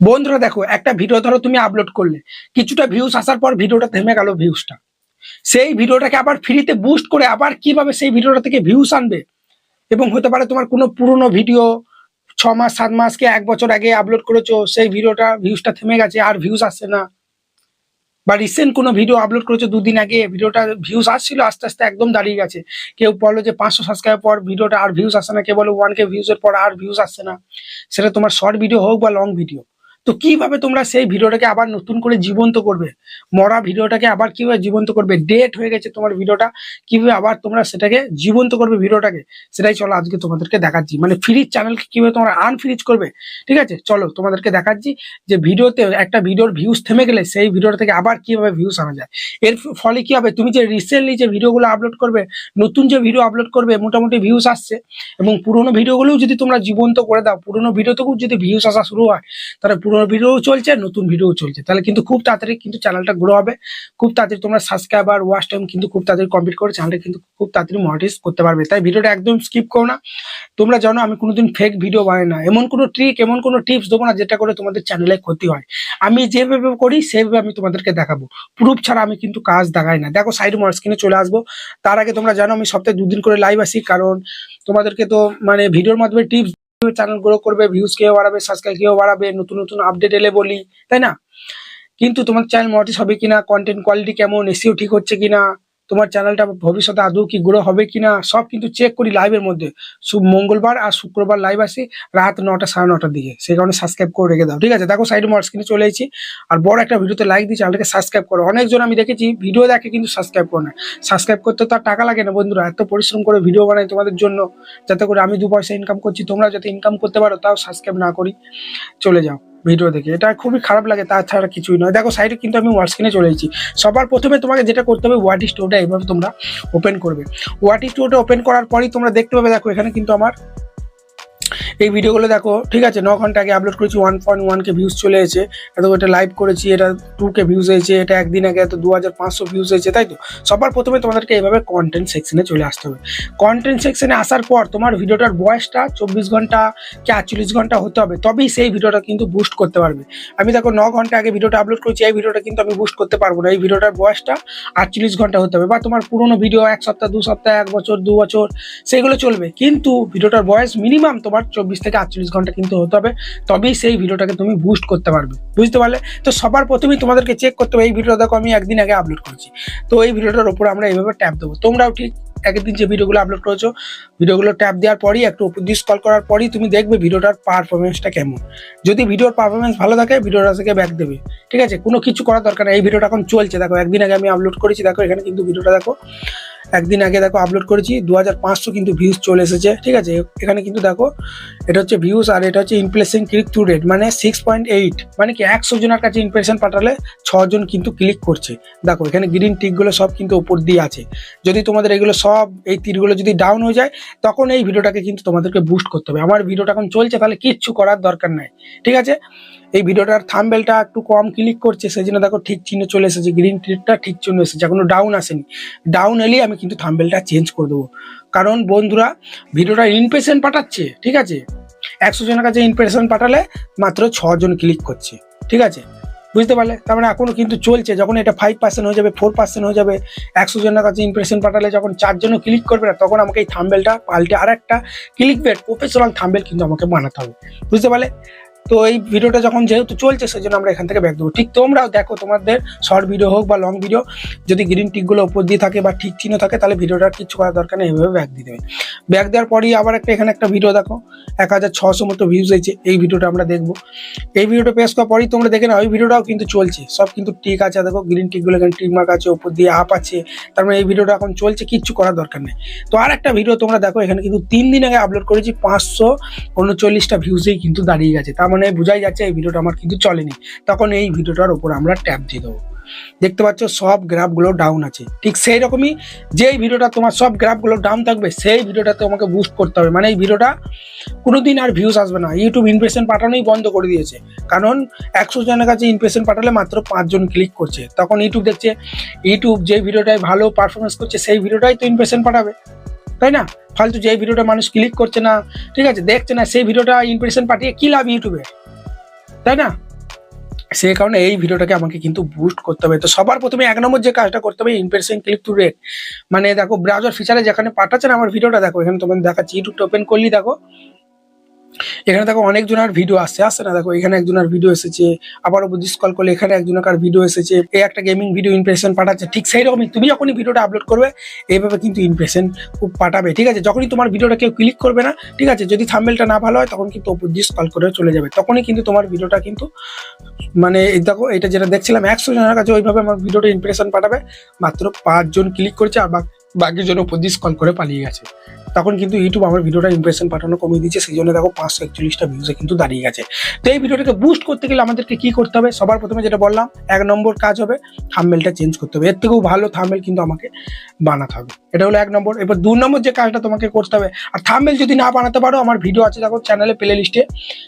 বন্ধুরা দেখো, একটা ভিডিও ধরো তুমি আপলোড করলে। কিছুটা ভিউজ আসার পর ভিডিওটা থেমে গেল ভিউজটা সেই ভিডিওটাকে আবার ফ্রিতে বুস্ট করে আবার কীভাবে সেই ভিডিওটা থেকে ভিউজ আনবে? এবং হতে পারে তোমার কোনো পুরনো ভিডিও ছ মাস সাত মাসকে এক বছর আগে আপলোড করেছ, সেই ভিডিওটা ভিউজটা থেমে গেছে, আর ভিউজ আসছে না। বা রিসেন্ট কোনো ভিডিও আপলোড করেছ দুদিন আগে ভিডিওটা ভিউজ আসছিল, আস্তে আস্তে একদম দাঁড়িয়ে গেছে। কেউ বলল যে পাঁচশো সাবস্ক্রাইব পর ভিডিওটা আর ভিউজ আসছে না, কেউ বলো ওয়ান কে ভিউজের পর আর ভিউজ আসছে না। সেটা তোমার শর্ট ভিডিও হোক বা লং ভিডিও তো কীভাবে তোমরা সেই ভিডিওটাকে আবার নতুন করে জীবন্ত করবে? মরা ভিডিওটাকে আবার কীভাবে জীবন্ত করবে? ডেট হয়ে গেছে তোমার ভিডিওটা, কীভাবে আবার তোমরা সেটাকে জীবন্ত করবে ভিডিওটাকে? সেটাই চলো আজকে তোমাদেরকে দেখাচ্ছি। মানে ফ্রিজ চ্যানেলকে কীভাবে তোমরা আনফ্রিজ করবে? ঠিক আছে? চলো তোমাদেরকে দেখাচ্ছি যে ভিডিওতে একটা ভিডিওর ভিউজ থেমে গেলে সেই ভিডিওটা থেকে আবার কীভাবে ভিউজ আনা যায়? এর ফলে কি হবে? তুমি যে রিসেন্টলি যে ভিডিওগুলো আপলোড করবে, নতুন যে ভিডিও আপলোড করবে, মোটামুটি ভিউজ আসছে এবং পুরোনো ভিডিওগুলোও যদি তোমরা জীবন্ত করে দাও, পুরোনো ভিডিওতেও যদি ভিউজ আসা শুরু হয়, তাহলে পুরোনো ভিডিও চলছে, নতুন ভিডিও চলছে। তাহলে কিন্তু খুব তাড়াতাড়ি কিন্তু চ্যানেলটা গ্রো হবে। খুব তাড়াতাড়ি তোমরা সাবস্ক্রাইবার ওয়াচ টাইম কিন্তু খুব তাড়াতাড়ি কমপ্লিট করে চ্যানেলটা কিন্তু খুব তাড়াতাড়ি মনিটাইজ করতে পারবে। তাই ভিডিওটা একদম স্কিপ করো না। তোমরা জানো আমি কোনোদিন ফেক ভিডিও বানাই না। এমন কোনো ট্রিক এমন কোনো টিপস দেবো না যেটা করে তোমাদের চ্যানেলে ক্ষতি হয়। আমি যেভাবে করি, সেভাবে আমি তোমাদেরকে দেখাবো। প্রুফ ছাড়া আমি কিন্তু কাজ দেখাই না। দেখো সাইড মার স্ক্রিনে চলে আসব। তার আগে তোমরা জানো আমি সপ্তাহে দুদিন করে লাইভ আসি। কারণ তোমাদেরকে তো মানে ভিডিওর মাধ্যমে টিপস চ্যানেল গ্রো করবে ভিউজ কেউ বাড়াবে সাবস্ক্রাইব কেউ বাড়াবে, নতুন নতুন আপডেট এলে বলি, তাই না? কিন্তু তোমার চ্যানেল মনিটাইজ হবে কিনা কন্টেন্ট কোয়ালিটি কেমন এসিও ঠিক হচ্ছে কিনা তোমার চ্যানেলটা ভবিষ্যতে আদৌ কি গ্রো হবে কিনা, সব কিন্তু চেক করি লাইভের মধ্যে। সু- মঙ্গলবার আর শুক্রবার লাইভ আসি রাত নটা সাড়ে নটার দিকে। সেই কারণে সাবস্ক্রাইব করে রেখে দাও। ঠিক আছে, দেখো সাইড মার্ক স্ক্রিনে চলে এসেছি। আর বড় একটা ভিডিওতে লাইক দিয়ে চ্যানেলটাকে সাবস্ক্রাইব করো। অনেকজন আমি দেখেছি ভিডিও দেখে কিন্তু সাবস্ক্রাইব করে না। সাবস্ক্রাইব করতে তো আর টাকা লাগে না বন্ধুরা। এত পরিশ্রম করে ভিডিও বানাই তোমাদের জন্য। যাতে করে আমি দু পয়সা ইনকাম করছি তোমরা যাতে ইনকাম করতে পারো, তাও সাবস্ক্রাইব না করি। চলে যাও। ভিডিও দেখে। এটা খুবই খারাপ লাগে, তাছাড়া কিছুই নয়। দেখো সাইডে কিন্তু আমি ওয়ার্ড স্ক্রিনে চলে এসেছি। সবার প্রথমে তোমাকে যেটা করতে হবে ওয়াটি স্টোরটা এইভাবে তোমরা ওপেন করবে। ওয়াটি স্টোরটা ওপেন করার পরই তোমরা দেখতে পাবে, দেখো, এখানে কিন্তু আমার এই ভিডিওগুলো দেখো, ঠিক আছে, ন ঘণ্টা আগে আপলোড করেছি ওয়ান পয়েন্ট ওয়ানকে ভিউজ চলে এসেছে। এত এটা লাইভ করেছি, এটা টু কে ভিউজ হয়েছে, এটা একদিন আগে এত দু হাজার পাঁচশো ভিউজ হয়েছে, তাই তো? সবার প্রথমে তোমাদেরকে এইভাবে কন্টেন্ট সেকশনে চলে আসতে হবে। কন্টেন্ট সেকশনে আসার পর তোমার ভিডিওটার বয়সটা চব্বিশ ঘণ্টা কি আটচল্লিশ ঘণ্টা হতে হবে, তবেই সেই ভিডিওটা কিন্তু বুস্ট করতে পারবে। আমি দেখো, ন ঘণ্টা আগে ভিডিওটা আপলোড করেছি, এই ভিডিওটা কিন্তু আমি বুস্ট করতে পারব না। এই ভিডিওটার বয়সটা আটচল্লিশ ঘণ্টা হতে হবে বা তোমার পুরোনো ভিডিও এক সপ্তাহ, দু সপ্তাহ, এক বছর, দু বছর, সেগুলো চলবে। কিন্তু ভিডিওটার বয়স মিনিমাম তোমার চব্বিশ থেকে আটচল্লিশ ঘণ্টা কিন্তু হতে হবে। তবেই সেই ভিডিওটাকে তুমি বুস্ট করতে পারবে। বুঝতে পারলে? তো সবার প্রথমেই তোমাদেরকে চেক করতে হবে। এই ভিডিও দেখো, আমি একদিন আগে আপলোড করেছি। তো এই ভিডিওটার উপর আমরা এইভাবে ট্যাপ দেবো। তোমরাও ঠিক একদিন যে ভিডিওগুলো আপলোড করেছ ভিডিওগুলো ট্যাপ দেওয়ার পরই একটু উপর দিয়ে স্কল করার পরই তুমি দেখবে ভিডিওটার পারফরমেন্সটা কেমন। যদি ভিডিওর পারফরমেন্স ভালো থাকে ভিডিওটা থেকে ব্যাক দেবে। ঠিক আছে? কোনো কিছু করার দরকার নেই। এই ভিডিওটা এখন চলছে। দেখো, একদিন আগে আমি আপলোড করেছি। দেখো, এখানে কিন্তু ভিডিওটা দেখো। একদিন আগে দেখো আপলোড করেছি দু হাজার পাঁচশো কিন্তু ভিউজ চলে এসেছে, ঠিক আছে? এখানে কিন্তু দেখো, এটা হচ্ছে ভিউজ আর এটা হচ্ছে ইমপ্রেশন ক্লিক থ্রু রেট মানে সিক্স পয়েন্ট এইট মানে কি একশো জনের কাছে ইমপ্রেশন পাঠালে ছজন কিন্তু ক্লিক করছে। দেখো, এখানে গ্রিন টিকগুলো সব কিন্তু উপর দিয়ে আছে। যদি তোমাদের এগুলো সব, এই তীরগুলো যদি ডাউন হয়ে যায়, তখন এই ভিডিওটাকে কিন্তু তোমাদেরকে বুস্ট করতে হবে। আমার ভিডিওটা এখন চলছে, তাহলে কিচ্ছু করার দরকার নাই, ঠিক আছে? এই ভিডিওটার থাম্বেলটা একটু কম ক্লিক করছে সেই জন্য দেখো ঠিক চিহ্ন চলে এসেছে গ্রিন টিকটা ঠিক চিহ্ন এসেছে, এখনও ডাউন আসেনি। ডাউন এলেই আমি কিন্তু থাম্বেলটা চেঞ্জ করে দেবো। কারণ বন্ধুরা, ভিডিওটা ইনপ্রেশন পাঠাচ্ছে, ঠিক আছে? একশো জনের কাছে ইনপ্রেশন পাঠালে মাত্র ছজন ক্লিক করছে, ঠিক আছে? বুঝতে পারলে? তার মানে এখনও কিন্তু চলছে, যখন এটা ফাইভ পার্সেন্ট হয়ে যাবে ফোর পার্সেন্ট হয়ে যাবে, একশো জনের কাছে ইমপ্রেশন পাঠালে যখন চারজনও ক্লিক করবে না, তখন আমাকে এই থাম্বেলটা পাল্টে আর একটা ক্লিক বেট প্রফেশনাল থাম্বেল কিন্তু আমাকে বানাতে হবে। বুঝতে পারলে? তো এই ভিডিওটা যখন যেহেতু চলছে সেই জন্য আমরা এখান থেকে ব্যাক দেবো। ঠিক তোমরাও দেখো, তোমাদের শর্ট ভিডিও হোক বা লং ভিডিও যদি গ্রিন টিকগুলো উপর দিয়ে থাকে বা ঠিক চিহ্ন থাকে, তাহলে ভিডিওটা কিছু করার দরকার নেই এইভাবে ব্যাক দিয়ে দেবে। ব্যাক দেওয়ার পরই আবার একটা এখানে একটা ভিডিও দেখো, এক হাজার ছশো মতো ভিউজ হয়েছে, এই ভিডিওটা আমরা দেখব। এই ভিডিওটা পেশ করার পরই তোমরা দেখে না ওই ভিডিওটাও কিন্তু চলছে, সব কিন্তু টিক আছে, দেখো গ্রিন টিকগুলো এখানে টিক মার্ক আছে, উপর দিয়ে আপ আছে, তার মানে এই ভিডিওটা এখন চলছে, কিচ্ছু করার দরকার নেই। তো আর একটা ভিডিও তোমরা দেখো, এখানে কিন্তু তিন দিন আগে আপলোড করেছি, পাঁচশো উনচল্লিশটা ভিউজেই কিন্তু দাঁড়িয়ে গেছে, তার মানে বোঝাই যাচ্ছে এই ভিডিওটা আমার কিন্তু চলেনি। তখন এই ভিডিওটার উপর আমরা ট্যাপ দিয়ে দেবো। দেখতে পাচ্ছ সব গ্রাফগুলো ডাউন আছে। ঠিক সেই রকমই যেই ভিডিওটা তোমার সব গ্রাফগুলো ডাউন থাকবে, সেই ভিডিওটা তোমাকে বুস্ট করতে হবে। মানে এই ভিডিওটা কোনোদিন আর ভিউজ আসবে না। ইউটিউব ইমপ্রেশন পাঠানোই বন্ধ করে দিয়েছে। কারণ একশো জনের কাছে ইমপ্রেশন পাঠালে মাত্র পাঁচজন ক্লিক করছে। তখন ইউটিউব দেখছে ইউটিউব যে ভিডিওটায় ভালো পারফরমেন্স করছে, সেই ভিডিওটাই তো ইমপ্রেশন পাঠাবে। তাই না? ফালতু যে ভিডিওটা মানুষ ক্লিক করছে না, ঠিক আছে, দেখছে না, সেই ভিডিওটা ইমপ্রেশন পাঠিয়ে কী লাভ ইউটিউবে তাই না? সেই কারণে এই ভিডিওটাকে আমাকে কিন্তু বুস্ট করতে হবে। তো সবার প্রথমে এক নম্বর যে কাজটা করতে হবে ইমপ্রেশন ক্লিক টু রেট মানে দেখো ব্রাউজার ফিচারে যেখানে পাঠাচ্ছেন আমার ভিডিওটা, দেখো, এখানে তোমাদের দেখাচ্ছি। ইউটিউবটা ওপেন করলি, দেখো এখানে দেখো অনেকজনের ভিডিও আসছে আসছে না? দেখো এখানে একজনের ভিডিও এসেছে, আবার বুদ্ধি কল করলে, এখানে একজনের ভিডিও এসেছে। এই একটা গেমিং ভিডিও ইমপ্রেশন পাঠাচ্ছে, ঠিক সেই রকমই তুমি যখনই ভিডিওটা আপলোড করবে, এইভাবে কিন্তু ইমপ্রেশন খুব পাঠাবে, ঠিক আছে? যখনই তোমার ভিডিওটা কেউ ক্লিক করবে না, ঠিক আছে? যদি থাম্বেলটা না ভালো হয়, তখন কিন্তু বুদ্ধি কল করে চলে যাবে। তখনই কিন্তু তোমার ভিডিওটা কিন্তু মানে দেখো, এটা যেটা দেখছিলাম, একশো জনের কাছে ওইভাবে আমার ভিডিওটা ইমপ্রেশন পাঠাবে, মাত্র পাঁচজন ক্লিক করেছে, আর বাকি বাকি জন উপর স্কল করে পালিয়ে গেছে। তখন কিন্তু ইউটিউব আমার ভিডিওটা ইমপ্রেশন পাঠানো কমিয়ে দিচ্ছে সেই জন্য দেখো পাঁচশো একচল্লিশটা ভিউজে কিন্তু দাঁড়িয়ে গেছে। তো এই ভিডিওটাকে বুস্ট করতে গেলে আমাদেরকে কি করতে হবে? সবার প্রথমে যেটা বললাম, এক নম্বর কাজ হবে থাম্বেলটা চেঞ্জ করতে হবে। এর থেকেও ভালো থাম্বেল কিন্তু আমাকে বানাতে হবে। এটা হলো এক নম্বর। এবার দু নম্বর যে কাজটা তোমাকে করতে হবে, আর থাম্বেল যদি না বানাতে পারো, আমার ভিডিও আছে দেখো চ্যানেলে প্লে লিস্টে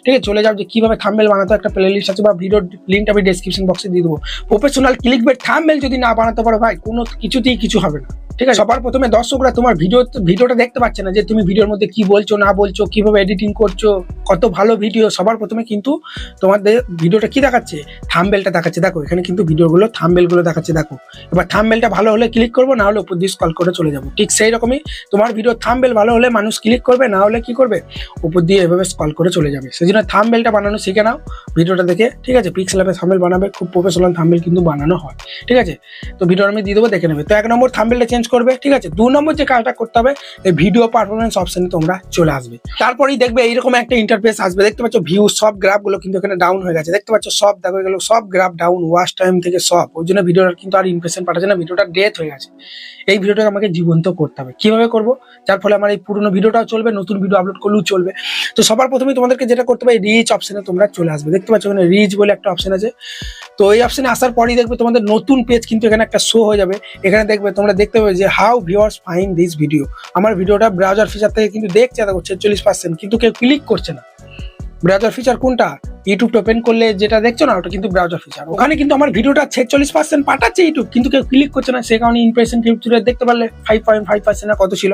ঠিক আছে, চলে যাও যে কীভাবে থাম্বেল বানাতে একটা প্লে লিস্ট আছে বা ভিডিওর লিঙ্কটা আমি ডেসক্রিপশন বক্সে দিয়ে দেবো। প্রফেশনাল ক্লিক বেট থাম্বেল যদি না বানাতে পারো ভাই, কোনো কিছুতেই কিছু হবে না। ঠিক আছে, সবার প্রথমে দর্শকরা তোমার ভিডিও ভিডিওটা দেখতে পাচ্ছে না যে তুমি ভিডিওর মধ্যে কি বলছো, না বলছো, কীভাবে এডিটিং করছ, কত ভালো ভিডিও সবার প্রথমে কিন্তু তোমাদের ভিডিওটা কি দেখাচ্ছে? থাম্বেলটা দেখাচ্ছে। দেখো, এখানে কিন্তু ভিডিওগুলো থাম্বেলগুলো দেখাচ্ছে, দেখো। এবার থাম্বেলটা ভালো হলে ক্লিক করব, না হলে উপর দিয়ে স্কল করে চলে যাব। ঠিক সেই রকমই তোমার ভিডিও থাম্বেল ভালো হলে মানুষ ক্লিক করবে, না হলে কি করবে? উপর দিয়ে এভাবে স্কল করে চলে যাবে। সেই জন্য থাম্বেলটা বানানো শিখে নাও ভিডিওটা দেখে। ঠিক আছে পিক্সেল অ্যাপে থাম্বেল বানাবে, খুব প্রফেশনাল থাম্বেল কিন্তু বানানো হয়। ঠিক আছে, তো ভিডিও আমি দিয়ে দেবো, দেখে নেবে। তো এক নম্বর থাম্বেলটা চেঞ্জ করবে। ঠিক আছে, দু নম্বর যে কাজটা করতে হবে, এই ভিডিও পারফরমেন্স অপশনে তোমরা চলে আসবে। তারপরেই দেখবে এইরকম একটা ইন্টারফেস আসবে। দেখতে পাচ্ছ ভিউ সব গ্রাফগুলো কিন্তু এখানে ডাউন হয়ে গেছে। দেখতে পাচ্ছ সব, দেখো এগুলো সব গ্রাফ ডাউন ওয়াচ টাইম থেকে সব। ওই জন্য ভিডিওটা কিন্তু আর ইমপ্রেশন পাঠাচ্ছে না ভিডিওটা ডেথ হয়ে গেছে। এই ভিডিওটাকে আমাকে জীবন্ত করতে হবে। কীভাবে করব? যার ফলে আমার এই পুরনো ভিডিওটাও চলবে, নতুন ভিডিও আপলোড করলেও চলবে। তো সবার প্রথমে তোমাদেরকে যেটা করতে হবে রিচ অপশনে তোমরা চলে আসবে। দেখতে পাচ্ছ এখানে রিচ বলে একটা অপশন আছে। তো এই অপশনে আসার পরেই দেখবে তোমাদের নতুন পেজ কিন্তু এখানে একটা শো হয়ে যাবে। এখানে দেখবে তোমরা দেখতে পাবে যে how viewers find this video আমার ভিডিওটা ব্রাউজার ফিচার থেকে কিন্তু দেখছে দেখো ছেচল্লিশ পার্সেন্ট কিন্তু কেউ ক্লিক করছে না। ব্রাউজার ফিচার কোনটা? ইউটিউবটা ওপেন করলে যেটা দেখছ না, ওটা কিন্তু ব্রাউজার ফিচার ওখানে কিন্তু আমার ভিডিওটা ছেচল্লিশ পার্সেন্ট পাঠাচ্ছে ইউটিউব কিন্তু কেউ ক্লিক করছে না, সে কারণে ইমপ্রেশন ক্লিপচুরে দেখতে পারলে ফাইভ পয়েন্ট ফাইভ পার্সেন্ট কত ছিল।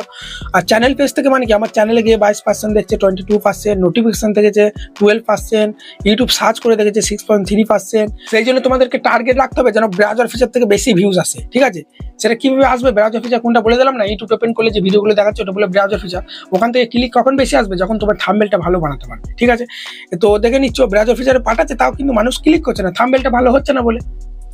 আর চ্যানেল পেজ থেকে মানে কি, আমার চ্যানেলে গিয়ে বাইশ পার্সেন্ট দেখছে টোয়েন্টি টু পার্সেন্ট নোটিফিকেশন দেখেছে টুয়েলভ পার্সেন্ট ইউটিউব সার্চ করে দেখেছে সিক্স পয়েন্ট থ্রি পার্সেন্ট সেই জন্য তোমাদেরকে টার্গেট রাখতে হবে যেন ব্রাউজার ফিচার থেকে বেশি ভিউজ আসে, ঠিক আছে? সেটা কীভাবে আসবে? ব্রাউজার ফিচার কোনটা বলে দিলাম না? ইউটিউব ওপেন করলে যে ভিডিওগুলো দেখাচ্ছে, ওটা বলে ব্রাউজার ফিচার ওখান থেকে ক্লিক কখন বেশি আসবে? যখন তোমার থাম্বেলটা ভালো বানাতে পারবে, ঠিক আছে? তো দেখে নিচ্ছ ব্রাউজার ফিচারে পাঠাচ্ছে তাও কিন্তু মানুষ ক্লিক করছে না। থাম্বেলটা ভালো হচ্ছে না বলে।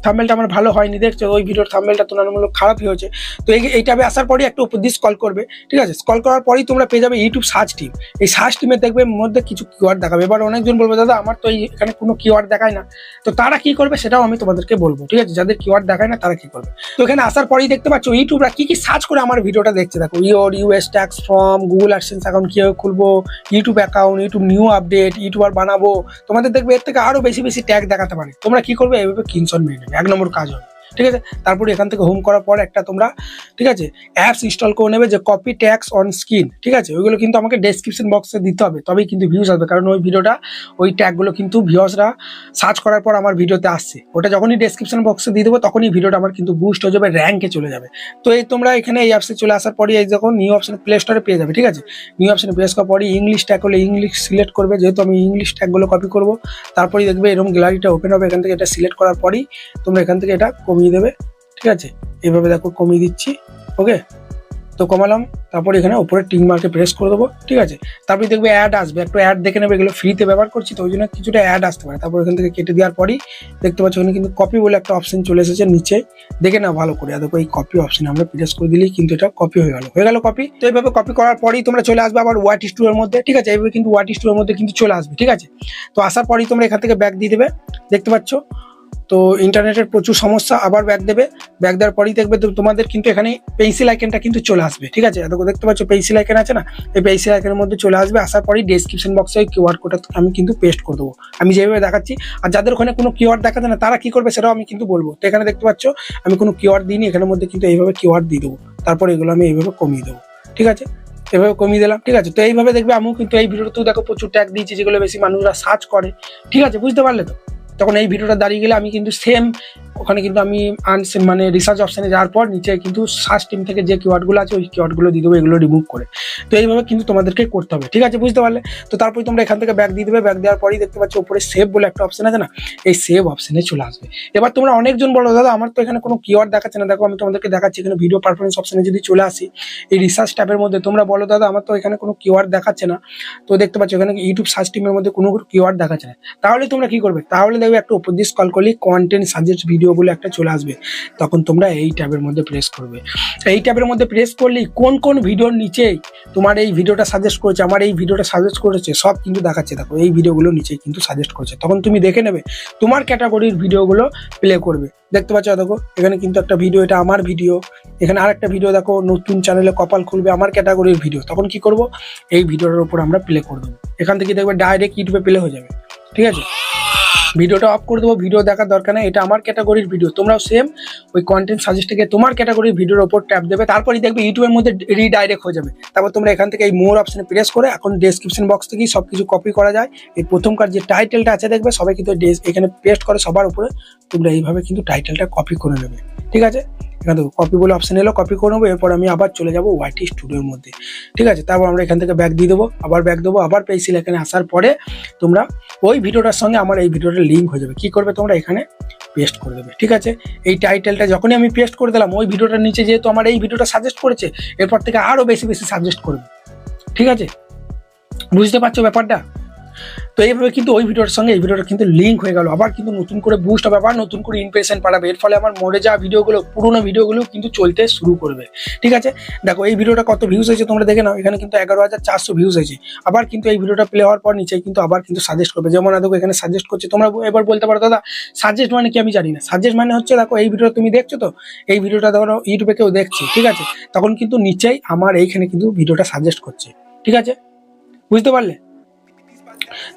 থাম্বেলটা আমার ভালো হয়নি, দেখছ? ওই ভিডিওর থাম্বেলটা তুলনামূলক খারাপই হয়েছে। তো এই এই ট্যাবে আসার পরেই একটা উপর দিয়ে স্কল করবে, ঠিক আছে? স্কল করার পরেই তোমরা পেয়ে যাবে ইউটিউব সার্চ টিম এই সার্চ টিমে দেখবে মধ্যে কিছু কিওয়ার্ড দেখাবে। এবার অনেকজন বলবে, দাদা, আমার তো এখানে কোনো কিওয়ার্ড দেখায় না। তো তারা কি করবে সেটাও আমি তোমাদেরকে বলব, ঠিক আছে? যাদের কিওয়ার্ড দেখায় না, তারা কি করবে? তো এখানে আসার পরেই দেখতে পাচ্ছ ইউটিউবরা কি কি সার্চ করে আমার ভিডিওটা দেখছে। দেখো your US tax form Google AdSense account কীভাবে খুলবো YouTube account YouTube new update YouTuber বানাবো। তোমাদের দেখবে এর থেকে আরও বেশি বেশি ট্যাগ দেখাতে পারে। তোমরা কি করবে, এইভাবে কিনশন মেরে নেবে। এক নম্বর কাজ হবে। ঠিক আছে? তারপরে এখান থেকে হোম করার পর একটা তোমরা, ঠিক আছে? অ্যাপস ইনস্টল করে নেবে যে কপি ট্যাক্স অন স্ক্রিন ঠিক আছে? ওইগুলো কিন্তু আমাকে ডেসক্রিপশন বক্সে দিতে হবে, তবেই কিন্তু ভিউজ আসবে। কারণ ওই ভিডিওটা ওই ট্যাগগুলো কিন্তু ভিউয়ার্সরা সার্চ করার পর আমার ভিডিওতে আসছে। ওটা যখনই ডেসক্রিপশন বক্সে দিয়ে দেবো, তখনই ভিডিওটা আমার কিন্তু বুস্ট হয়ে যাবে র্যাঙ্কে চলে যাবে। তো এই তোমরা এখানে এই অ্যাপসে চলে আসার পরে এই যখন নিউ অপশন প্লে স্টোরে পেয়ে যাবে, ঠিক আছে? নিউ অপশনে প্রেস করার পরে ইংলিশ ট্যাগ হলে ইংলিশ সিলেক্ট করবে, যেহেতু আমি ইংলিশ ট্যাগগুলো কপি করব। তারপরেই দেখবে এরকম গ্যালারিটা ওপেন হবে, এখান থেকে এটা সিলেক্ট করার পরেই তোমরা এখান থেকে এটা কমিয়ে দেবে, ঠিক আছে? এইভাবে দেখো কমিয়ে দিচ্ছি ওকে তো কমালাম, তারপর এখানে উপরে টিক মার্কে প্রেস করে দেবো, ঠিক আছে? তারপরে দেখবে অ্যাড আসবে, একটু অ্যাড দেখে নেবে, এগুলো ফ্রিতে ব্যবহার করছি, তো ওই জন্য কিছুটা অ্যাড আসতে পারে। তারপর এখান থেকে কেটে দেওয়ার পরই দেখতে পাচ্ছ এখানে কিন্তু কপি বলে একটা অপশন চলে এসেছে নিচে। দেখে না ভালো করে দেখো এই কপি অপশন আমরা প্রেস করে দিলেই কিন্তু এটা কপি হয়ে গেল। হয়ে গেল কপি তো এইভাবে কপি করার পরেই তোমরা চলে আসবে আবার ওয়াট স্টুর মধ্যে, ঠিক আছে? এইভাবে কিন্তু ওয়াট স্টুর মধ্যে কিন্তু চলে আসবে, ঠিক আছে? তো আসার পরেই তোমরা এখান থেকে ব্যাগ দিয়ে দেবে, দেখতে পাচ্ছ? তো ইন্টারনেটের প্রচুর সমস্যা, আবার ব্যাক দেবে। ব্যাক দেওয়ার পরেই দেখবে তো তোমাদের কিন্তু এখানে পেন্সিল আইকনটা কিন্তু চলে আসবে, ঠিক আছে? দেখো দেখতে পাচ্ছ পেন্সিল আইকন আছে না? এই পেন্সিল আইকনের মধ্যে চলে আসবে, আসার পরেই ডেসক্রিপশন বক্সে ওই কিওয়ার্ড কোডটা আমি কিন্তু পেস্ট করে দেবো। আমি যেভাবে দেখাচ্ছি, আর যাদের ওখানে কোনো কিওয়ার্ড দেখাচ্ছে না, তারা কি করবে সেটাও আমি কিন্তু বলব। তো এখানে দেখতে পাচ্ছ, আমি কোনো কিওয়ার্ড দিইনি, এখানের মধ্যে কিন্তু এইভাবে কিউআর দিয়ে দেবো। তারপর এগুলো আমি এইভাবে কমিয়ে দেবো, ঠিক আছে? এভাবে কমিয়ে দিলাম, ঠিক আছে? তো এইভাবে দেখবে, আমিও কিন্তু এই ভিডিওতেও দেখো প্রচুর ট্যাগ দিয়েছি, যেগুলো বেশি মানুষরা সার্চ করে, ঠিক আছে? বুঝতে পারলে তো? তখন এই ভিডিওটা দাঁড়িয়ে গেলে আমি কিন্তু সেম ওখানে কিন্তু আমি আনস মানে রিসার্চ অপশানে যাওয়ার পর নিচে কিন্তু সার্চ টিম থেকে যে কিওয়ার্ডগুলো আছে, ওই কিওয়ার্ডগুলো দিয়ে দেবো, এগুলো রিমুভ করে। তো এইভাবে কিন্তু তোমাদেরকে করতে হবে, ঠিক আছে? বুঝতে পারলে? তো তারপরে তোমরা এখান থেকে ব্যাক দিয়ে দেবে ব্যাক দেওয়ার পরেই দেখতে পাচ্ছ উপরে সেভ বলে একটা অপশান আছে না? এই সেভ অপশানে চলে আসবে। এবার তোমরা অনেকজন বলো, দাদা, আমার তো এখানে কোনো কিওয়ার্ড দেখাচ্ছে না। দেখো, আমি তোমাদেরকে দেখাচ্ছি, এখানে ভিডিও পারফরমেন্স অপশানে যদি চলে আসি, এই রিসার্চ ট্যাবের মধ্যে তোমরা বলো, দাদা, আমার তো এখানে কোনো কিওয়ার্ড দেখাচ্ছে না। তো দেখতে পাচ্ছ এখানে ইউটিউব সার্চ টিমের মধ্যে কোনো কিওয়ার্ড দেখাচ্ছে না। তাহলে তোমরা কি করবে? তাহলে দেখবে একটা উপর দিয়ে স্কল করলে কন্টেন্ট সাজেস্ট ভিডিও বলে একটা চলে আসবে, তখন তোমরা এই ট্যাবের মধ্যে প্রেস করবে। এই ট্যাবের মধ্যে প্রেস করলেই কোন কোন ভিডিওর নিচেই তোমার এই ভিডিওটা সাজেস্ট করেছে, আমার এই ভিডিওটা সাজেস্ট করেছে, সব কিন্তু দেখাচ্ছে। দেখো, এই ভিডিওগুলো নিচেই কিন্তু সাজেস্ট করেছে। তখন তুমি দেখে নেবে তোমার ক্যাটাগরির ভিডিওগুলো প্লে করবে। দেখতে পাচ্ছ, দেখো, এখানে কিন্তু একটা ভিডিও এটা আমার ভিডিও এখানে আরেকটা ভিডিও দেখো, নতুন চ্যানেলে কপাল খুলবে আমার ক্যাটাগরির ভিডিও তখন কি করব? এই ভিডিওটার উপর আমরা প্লে করে দেবো। এখান থেকে দেখবে ডাইরেক্ট ইউটিউবে প্লে হয়ে যাবে। ঠিক আছে? ভিডিওটা অফ করে দেবো ভিডিও দেখার দরকার নেই, এটা আমার ক্যাটাগরির ভিডিও তোমরাও সেম ওই কন্টেন্ট সাজেস্ট থেকে তোমার ক্যাটাগরির ভিডিওর ওপর ট্যাপ দেবে, তারপরেই দেখবে ইউটিউবের মধ্যে রিডাইরেক্ট হয়ে যাবে। তারপর তোমরা এখান থেকে এই মোর অপশানে প্রেস করে এখন ডেসক্রিপশন বক্স থেকেই সব কিছু কপি করা যায়। এই প্রথমকার যে টাইটেলটা আছে দেখবে, সবাই কিন্তু এখানে পেস্ট করে সবার উপরে, তোমরা এইভাবে কিন্তু টাইটেলটা কপি করে নেবে। ঠিক আছে? এখান থেকে কপি বলে অপশন এলো কপি করে নেব, এরপর আমি আবার চলে যাব ওয়াইটি স্টুডিওর মধ্যে। ঠিক আছে? তারপর আমরা এখান থেকে ব্যাক দিয়ে দেবো, আবার ব্যাক দেবো, আবার পেন্সিল এখানে আসার পরে তোমরা ওই ভিডিওটার সঙ্গে আমার এই ভিডিওটা লিঙ্ক হয়ে যাবে। কী করবে তোমরা এখানে পেস্ট করে দেবে, ঠিক আছে? এই টাইটেলটা যখনই আমি পেস্ট করে দিলাম, ওই ভিডিওটার নিচে যেহেতু আমার এই ভিডিওটা সাজেস্ট করেছে, এরপর থেকে আরও বেশি বেশি সাজেস্ট করবে। ঠিক আছে? বুঝতে পারছ ব্যাপারটা? তো এইভাবে কিন্তু ওই ভিডিওর সঙ্গে এই ভিডিওটা কিন্তু লিঙ্ক হয়ে গেল। আবার কিন্তু নতুন করে বুস্ট হবে, আবার নতুন করে ইমপ্রেশন পাঠাবে। এর ফলে আমার মরে যাওয়া ভিডিওগুলো, পুরোনো ভিডিওগুলো কিন্তু চলতে শুরু করবে। ঠিক আছে? দেখো, এই ভিডিওটা কত ভিউজ হয়েছে তোমরা দেখে নাও। এখানে কিন্তু এগারো হাজার চারশো ভিউজ হয়েছে। আবার কিন্তু এই ভিডিওটা প্লে হওয়ার পর নিচে কিন্তু আবার কিন্তু সাজেস্ট করবে। যেমন দেখো, এখানে সাজেস্ট করছে। তোমরা এবার বলতে পারো, দাদা সাজেস্ট মানে কি আমি জানি না। সাজেস্ট মানে হচ্ছে, দেখো, এই ভিডিওটা তুমি দেখছ তো? এই ভিডিওটা ধরো ইউটিউবে কেউ দেখছে। ঠিক আছে? তখন কিন্তু নিচেই আমার এইখানে কিন্তু ভিডিওটা সাজেস্ট করছে। ঠিক আছে? বুঝতে পারলে?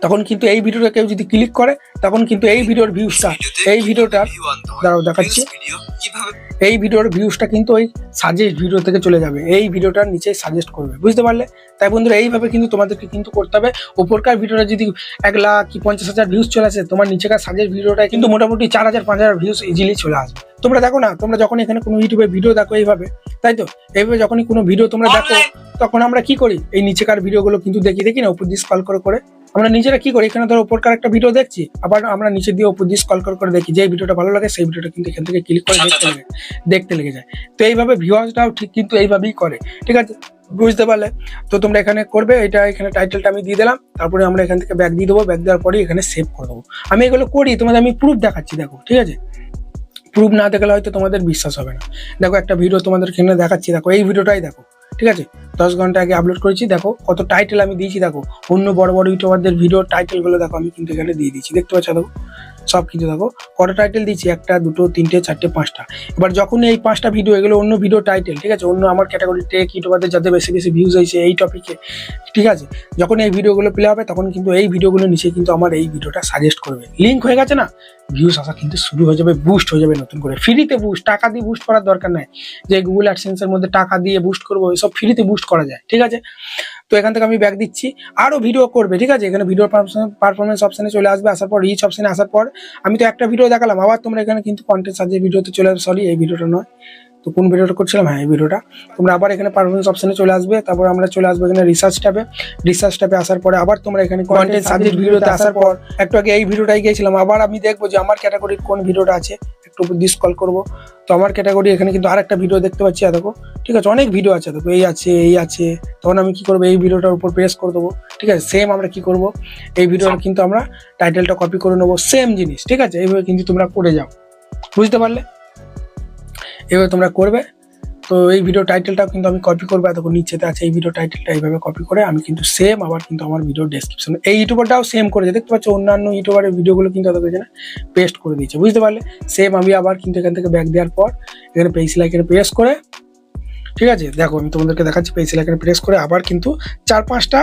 তখন কিন্তু এই ভিডিওটা কেউ যদি ক্লিক করে তখন কিন্তু এই ভিডিওর ভিউজটা এই ভিডিওটার দাঁড়াও দেখাচ্ছি। এই ভিডিওর ভিউজটা কিন্তু ওই সাজেস্ট ভিডিও থেকে চলে যাবে। এই ভিডিওটার নিচে সাজেস্ট করবে বুঝতে পারলে? তাই বন্ধুরা এইভাবে কিন্তু তোমাদেরকে কিন্তু করতে হবে। উপরকার ভিডিওটা যদি এক লাখ কি পঞ্চাশ হাজার ভিউজ চলে আসে তোমার নিচেকার সাজেস্ট ভিডিওটা কিন্তু মোটামুটি চার হাজার পাঁচ হাজার ভিউজ ইজিলি চলে আসবে। তোমরা দেখো না তোমরা যখন এখানে কোনো ইউটিউবে ভিডিও দেখো এইভাবে তাই তো? এইভাবে যখনই কোনো ভিডিও তোমরা দেখো তখন আমরা কি করি? এই নিচেকার ভিডিওগুলো কিন্তু দেখি দেখি না উপর দিয়ে স্কল করে করে আমরা নিজেরা কি করি? এখানে ধরো উপরকার একটা ভিডিও দেখছি আবার আমরা নিচে দিয়ে উপর দিয়ে স্কল করে দেখি যে ভিডিওটা ভালো লাগে সেই ভিডিওটা কিন্তু এখান থেকে ক্লিক করে দেখতে লাগে দেখতে লেগে যায়। তো এইভাবে ভিউয়ার্সটাও ঠিক কিন্তু এইভাবেই করে ঠিক আছে? বুঝতে পারলে? তো তোমরা এখানে করবে এটা এখানে টাইটেলটা আমি দিয়ে দিলাম তারপরে আমরা এখান থেকে ব্যাগ দিয়ে দেবো ব্যাগ দেওয়ার পরে এখানে সেভ করে দেবো। আমি এগুলো করি তোমাদের আমি প্রুফ দেখাচ্ছি দেখো ঠিক আছে? প্রুফ না দেখলে হয়তো তোমাদের বিশ্বাস হবে না। দেখো একটা ভিডিও তোমাদের এখানে দেখাচ্ছি দেখো এই ভিডিওটাই দেখো ঠিক আছে? দশ ঘণ্টা আগে আপলোড করেছি, দেখো কত টাইটেল আমি দিয়েছি, দেখো অন্য বড় বড় ইউটিউবারদের ভিডিও টাইটেলগুলো দেখো, আমি কিন্তু এখানে দিয়ে দিয়েছি, দেখতে পাচ্ছ? দেখো সব কিছু দেখো। কটা টাইটেল দিয়েছি? একটা, দুটো, তিনটে, চারটে, পাঁচটা। এবার যখন এই পাঁচটা ভিডিও এগুলো অন্য ভিডিও টাইটেল ঠিক আছে? অন্য আমার ক্যাটাগরি টেক ইউটিউবারদের যাতে বেশি বেশি ভিউজ হয়েছে এই টপিকে ঠিক আছে? যখন এই ভিডিওগুলো প্লে হবে, তখন কিন্তু এই ভিডিওগুলো নিচে কিন্তু আমার এই ভিডিওটা সাজেস্ট করবে। লিঙ্ক হয়ে গেছে না? ভিউজ আসা কিন্তু শুরু হয়ে যাবে বুস্ট হয়ে যাবে নতুন করে। ফ্রিতে বুস্ট টাকা দিয়ে বুস্ট করার দরকার নাই। যে গুগল অ্যাডসেন্সের মধ্যে টাকা দিয়ে বুস্ট করব এসব ফ্রিতে বুস্ট করা যায়, ঠিক আছে? তো এখান থেকে আমি ব্যাক দিচ্ছি। আরও ভিডিও করবে ঠিক আছে? এখানে ভিডিও পারফরমেন্স অপশানে চলে আসবে আসার পর রিচ অপশানে আসার পর। আমি তো একটা ভিডিও দেখালাম আবার তোমরা এখানে কিন্তু কন্টেন্ট সাজের ভিডিওতে চলে আসবে। সরি এই ভিডিওটা নয়। তো কোন ভিডিওটা করছিলাম? হ্যাঁ এই ভিডিওটা তোমরা আবার এখানে পারফরমেন্স অপশানে চলে আসবে তারপর আমরা চলে আসব এখানে রিসার্চ ট্যাবে রিসার্চ ট্যাবে আসার পরে আবার তোমরা এখানে কন্টেন্ট সাবজেক্ট ভিডিওতে আসার পর একটু আগে এই ভিডিওটাই গিয়েছিলাম আবার আমি দেখব যে আমার ক্যাটাগরির কোন ভিডিওটা আছে। একটু দিস কল করব। তো আমার ক্যাটাগরি এখানে কিন্তু আর একটা ভিডিও দেখতে পাচ্ছি দেখো। ঠিক আছে, অনেক ভিডিও আছে, দেখো। এই আছে এই আছে। তখন আমি কি করব? এই ভিডিওটার উপর প্রেস করে দেবো। ঠিক আছে সেম আমরা কি করব? এই ভিডিওটা কিন্তু আমরা টাইটেলটা কপি করে নেব সেম জিনিস। ঠিক আছে, এইভাবে কিন্তু তোমরা করে যাও। বুঝতে পারলে? এভাবে তোমরা করবে। তো এই ভিডিও টাইটেলটাও কিন্তু আমি কপি করব। এতক্ষণ নিচেতে আছে, এই ভিডিও টাইটেলটা এইভাবে কপি করে আমি কিন্তু সেম আবার কিন্তু আমার ভিডিও ডেসক্রিপশন এই ইউটিউবারটাও সেম করে দেখতে পাচ্ছ, অন্যান্য ইউটিউবারের ভিডিওগুলো কিন্তু তাদের না পেস্ট করে দিয়েছে, বুঝতে পারলে? সেম আমি আবার কিন্তু এখান থেকে ব্যাক দেওয়ার পর এখানে পেন্সিল আইকেনে প্রেস করে, ঠিক আছে? দেখো, আমি তোমাদেরকে দেখাচ্ছি পেন্সিল আইকনে প্রেস করে আবার কিন্তু চার পাঁচটা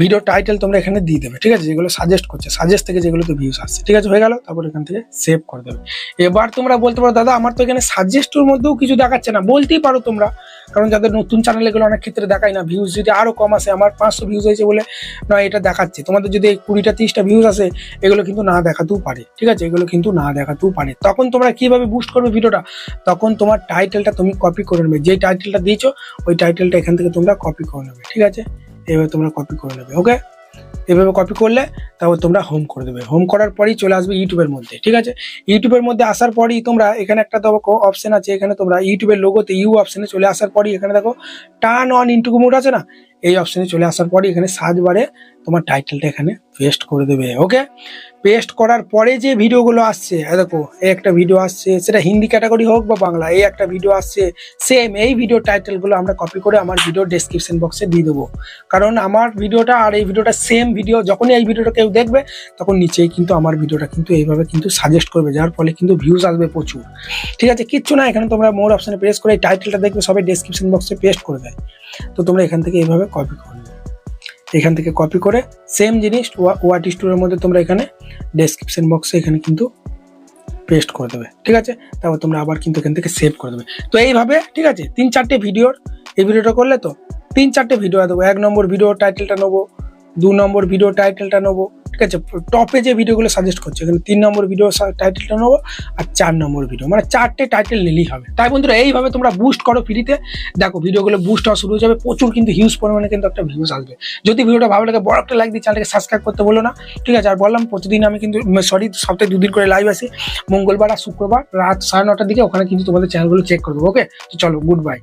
ভিডিও টাইটেল তোমরা এখানে দিয়ে দেবে, ঠিক আছে? যেগুলো সাজেস্ট করছে সাজেস্ট থেকে যেগুলোতে ভিউজ আসছে, ঠিক আছে? হয়ে গেল, তারপর এখান থেকে সেভ করে দেবে। এবার তোমরা বলতে পারো, দাদা, আমার তো এখানে সাজেস্টের মধ্যেও কিছু দেখাচ্ছে না। বলতেই পারো তোমরা, কারণ যাদের নতুন চ্যানেল এগুলো অনেক ক্ষেত্রে দেখায় না ভিউজ যদি আরও কম আসে, আমার পাঁচশো ভিউজ হয়েছে বলে না, এটা দেখাচ্ছে। তোমাদের যদি কুড়িটা, তিরিশটা ভিউজ আসে, এগুলো কিন্তু না দেখাতেও পারে, ঠিক আছে? এগুলো কিন্তু না দেখাতেও পারে। তখন তোমরা কীভাবে বুস্ট করবে ভিডিওটা? তখন তোমার টাইটেলটা তুমি কপি করে নেবে। যেই টাইটেলটা দিয়েছ, ওই টাইটেলটা এখান থেকে তোমরা কপি করে নেবে, ঠিক আছে? এভাবে তোমরা কপি করে নেবে ওকে এভাবে কপি করলে তারপর তোমরা হোম করে দেবে। হোম করার পরেই চলে আসবে ইউটিউবের মধ্যে, ঠিক আছে? ইউটিউবের মধ্যে আসার পরই তোমরা এখানে একটা দেখো অপশন আছে, এখানে তোমরা ইউটিউবের লোগোতে ইউ অপশনে চলে আসার পরই এখানে দেখো টান অন ইন্টু মোড আছে না? এই অপশনে চলে আসার পরই এখানে সার্চ বারে তোমার টাইটেলটা এখানে পেস্ট করে দেবে ওকে পেস্ট করার পরে যে ভিডিওগুলো আসছে দেখো, এই একটা ভিডিও আসছে, সেটা হিন্দি ক্যাটাগরি হোক বা বাংলা, এই একটা ভিডিও আসছে সেম এই ভিডিও টাইটেলগুলো আমরা কপি করে আমার ভিডিও ডেসক্রিপশন বক্সে দিয়ে দেবো। কারণ আমার ভিডিওটা আর এই ভিডিওটা সেম ভিডিও যখনই এই ভিডিওটা কেউ দেখবে, তখন নিচেই কিন্তু আমার ভিডিওটা কিন্তু এইভাবে কিন্তু সাজেস্ট করবে, যার ফলে কিন্তু ভিউজ আসবে প্রচুর। ঠিক আছে, কিচ্ছু না, এখানে তোমরা মোর অপশানে প্রেস করে এই টাইটেলটা দেখবে, সবাই ডেসক্রিপশন বক্সে পেস্ট করে দেয়। তো তোমরা এখান থেকে এইভাবে কপি করে নেবে। এখান থেকে কপি করে সেম জিনিস ওয়াট স্টোরের মধ্যে তোমরা এখানে ডেসক্রিপশন বক্সে এখানে কিন্তু পেস্ট করে দেবে, ঠিক আছে? তারপর তোমরা আবার কিন্তু এখান থেকে সেভ করে দেবে। তো এইভাবে, ঠিক আছে? তিন চারটে ভিডিওর এই ভিডিওটা করলে তো তিন চারটে ভিডিও দেবো এক নম্বর ভিডিও টাইটেলটা নেব দু নম্বর ভিডিও টাইটেলটা নেব, ঠিক আছে? টপে যে ভিডিওগুলো সাজেস্ট করছে, এখানে তিন নম্বর ভিডিও টাইটেলটা নেব আর চার নম্বর ভিডিও মানে চারটে টাইটেল নিলেই হবে। তাই বন্ধুরা, এইভাবে তোমরা বুস্ট করো ফ্রিতে দেখো ভিডিওগুলো বুস্ট হওয়া শুরু হয়ে যাবে। প্রচুর কিন্তু হিউজ পরিমাণে কিন্তু একটা ভিউজ আসবে। যদি ভিডিওটা ভালো লাগে, বড় একটা লাইক দিয়ে চ্যানেলকে সাবস্ক্রাইব করতে বলো না। ঠিক আছে, আর বললাম, প্রতিদিন আমি কিন্তু সরি সপ্তাহে দুদিন করে লাইভ আসি। মঙ্গলবার আর শুক্রবার রাত সাড়ে নটার দিকে ওখানে কিন্তু তোমাদের চ্যানেলগুলো চেক করে দেবো ওকে তো চলো গুড বাই